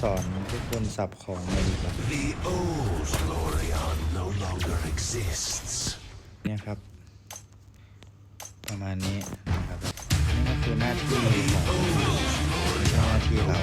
สอนทุกคนสับของเลยดีกว่า The old Lorion no longer exists. เนี่ยครับ ประมาณนี้นะครับนี่ก็คือหน้าที่ของเจ้าหน้าที่เรา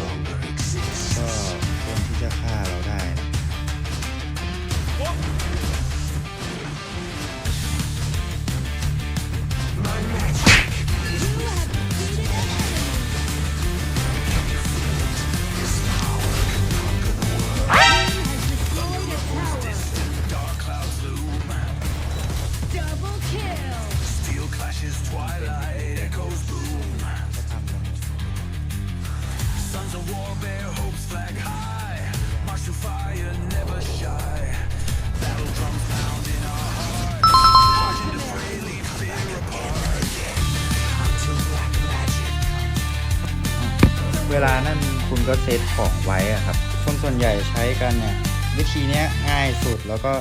flashes twilight echoes boom. Sons of war bear hopes flag high. March to fire, never shy. Battle drums pound in our hearts. March into fray, lead fear apart. Until black magic เวลานั่นคุณก็เซตของไว้อะครับคนส่วนใหญ่ใช้กันเนี่ยวิธีนี้ง่ายสุดแล้วก็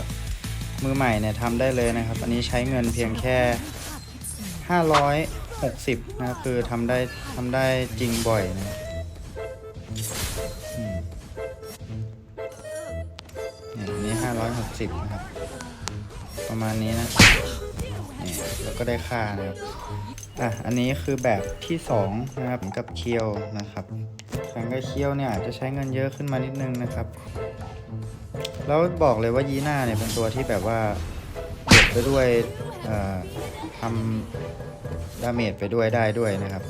มือใหม่เนี่ยทำได้เลยนะครับ อันนี้ใช้เงินเพียงแค่ 560 นะครับคือทำได้ทำได้จริงบ่อยนะเนี่ยอันนี้ 560 นะครับ ประมาณนี้นะเนี่ยแล้วก็ได้ค่านะครับอะอันนี้คือแบบที่2นะครับกับเคียวนะครับแข่งกับเคียวเนี่ยอาจจะใช้เงินเยอะขึ้นมานิดนึงนะครับ แล้วบอกเลยว่ายีน่าเนี่ยเป็นตัวที่แบบว่า ไปด้วยทำดาเมจไปด้วยได้ด้วยนะครับ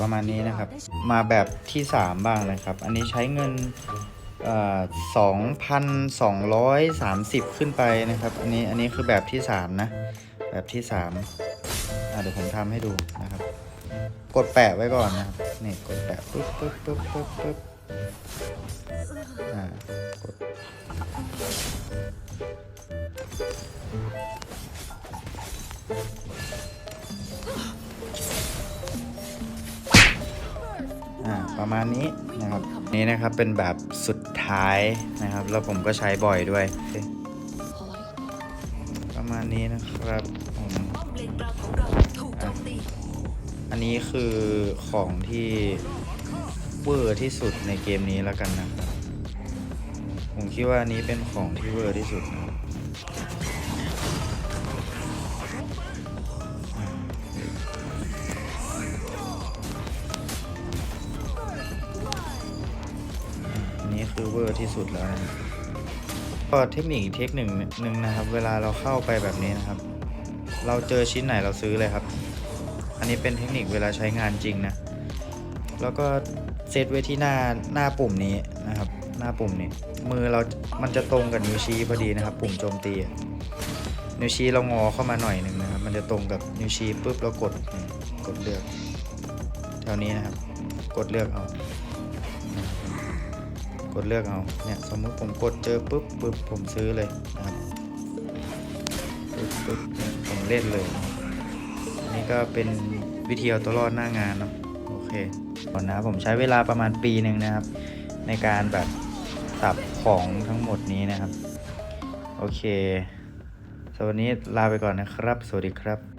ประมาณนี้นะครับ มาแบบที่ 3 บ้างนะครับ อันนี้ใช้เงินสองพันสองร้อยสามสิบขึ้นไปนะครับ อันนี้อันนี้คือแบบที่ 3 นะ แบบที่3เดี๋ยวผมทำให้ดูนะครับ กดแปะไว้ก่อนนะครับนี่กดแปะปึ๊บปึ๊บปึ๊บปึ๊บปึ๊บอ่ากดอ่าประมาณนี้นะครับนี่นะครับเป็นแบบสุดท้ายนะครับ แล้วผมก็ใช้บ่อยด้วย ประมาณนี้นะครับ อันนี้คือของที่เวอร์ที่สุดในเกมนี้แล้วกันนะครับ ผมคิดว่าอันนี้เป็นของที่เวอร์ที่สุดนะครับอันนี้คือเวอร์ที่สุดแล้วนะก็เทคนิคเทคนิคหนึ่งนะครับ เวลาเราเข้าไปแบบนี้นะครับ เราเจอชิ้นไหนเราซื้อเลยครับ อันนี้เป็นเทคนิคเวลาใช้งานจริงนะ แล้วก็เซตไว้ที่หน้าหน้าปุ่มนี้นะครับ หน้าปุ่มนี้มือเรา มันจะตรงกับนิ้วชี้พอดีนะครับ ปุ่มโจมตี นิ้วชี้เรางอเข้ามาหน่อยหนึ่งนะครับ มันจะตรงกับนิ้วชี้ปุ๊บแล้วกดกดเลือกแถวนี้นะครับ กดเลือกเอา กดเลือกเอาเนี่ยสมมติผมกดเจอปุ๊บปุ๊บผมซื้อเลยนะครับปุ๊บปุ๊บผมเล่นเลยนะ ก็เป็นวิธีเอาตัวรอดหน้างานเนาะโอเคก่อนนะผมใช้เวลาประมาณปีหนึ่งนะครับ ในการแบบสับของทั้งหมดนี้นะครับ โอเคสวันนี้ลาไปก่อนนะครับ สวัสดีครับ